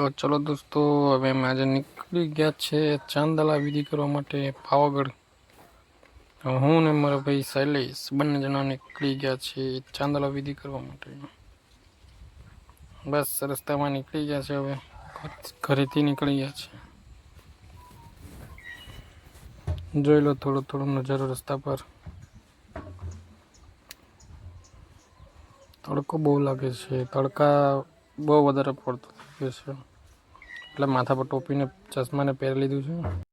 તો ચલો દોસ્તો, હવે અમે આજે નીકળી ગયા છે ચાંદલા વિધિ કરવા માટે પાવાગઢ. હું ને મારો ભાઈ શૈલેષ બંને જણા નીકળી ગયા છે ચાંદલા વિધિ કરવા માટે. બસ, રસ્તામાં નીકળી ગયા છે હવે. ઘરેથી નીકળી ગયા છે. જોઈ લો થોડો થોડો નજારો રસ્તા પર. તડકો બહુ લાગે છે. તડકા બહુ વધારે પડતો થઈ ગયો છે. એટલે માથા પર ટોપીને ચશ્માને પહેરી લીધું છે.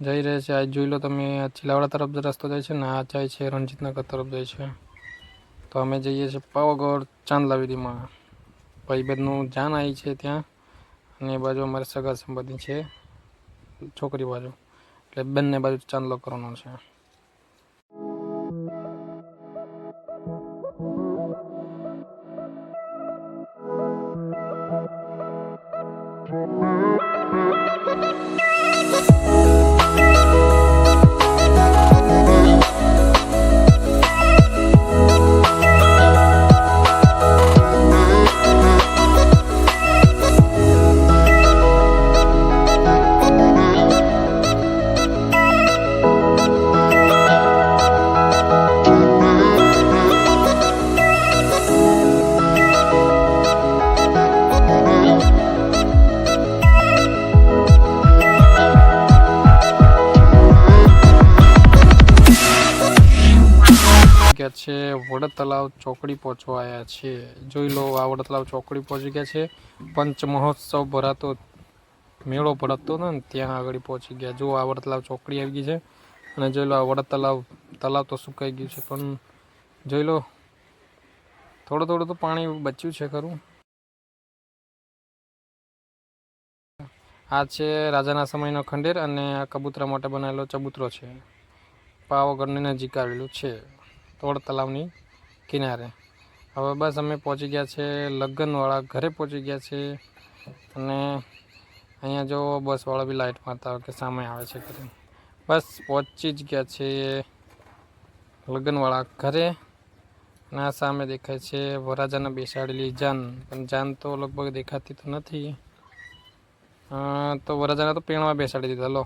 જઈ રહે છે. આ જોઈ લો તમે, આ ચિલાવડા તરફ રસ્તો જાય છે ને આ જાય છે રણજીતનગર તરફ જાય છે. તો અમે જઈએ છીએ પાવાગઢ ચાંદલા વિધિમાં ભાઈબંધનું જાન આવી છે ત્યાં અને એ બાજુ અમારે સગા સંબંધી છે. છોકરી બાજુ. એટલે બંને બાજુ ચાંદલો કરવાનો છે. ગયા છે વડ તલાવ ચોકડી પહોંચવા આવ્યા છે. જોઈ લો, આ વડ તલાવ ચોકડી પહોંચી ગયા છે. પંચ મહોત્સવ ભરાતો, મેળો ભરાતો ને, ત્યાં આગળ પહોંચી ગયા. જો, આ વડ તલાવ ચોકડી આવી ગઈ છે. અને જોઈ લો, આ વડ તલાવ તલાવ તો સુકાઈ ગયું છે, પણ જોઈ લો, થોડું થોડું તો પાણી બચ્યું છે ખરું. આ છે રાજાના સમયનો ખંડેર અને આ કબૂતરા માટે બનાવેલો ચબૂતરો છે. પાવાગઢની નજીક આવેલું છે. તોડ તલાવની કિનારે. હવે બસ અમે પહોંચી ગયા છે, લગ્નવાળા ઘરે પહોંચી ગયા છે. અને અહીંયા જો બસવાળા બી લાઇટ મારતા હોય કે સામે આવે છે ઘરે બસ પહોંચી જ ગયા છે લગ્નવાળા ઘરે. અને આ સામે દેખાય છે વરાજાને બેસાડેલી જાન. પણ જાન તો લગભગ દેખાતી તો નથી. તો વરાજાને તો પેણમાં બેસાડી દીધા. લો.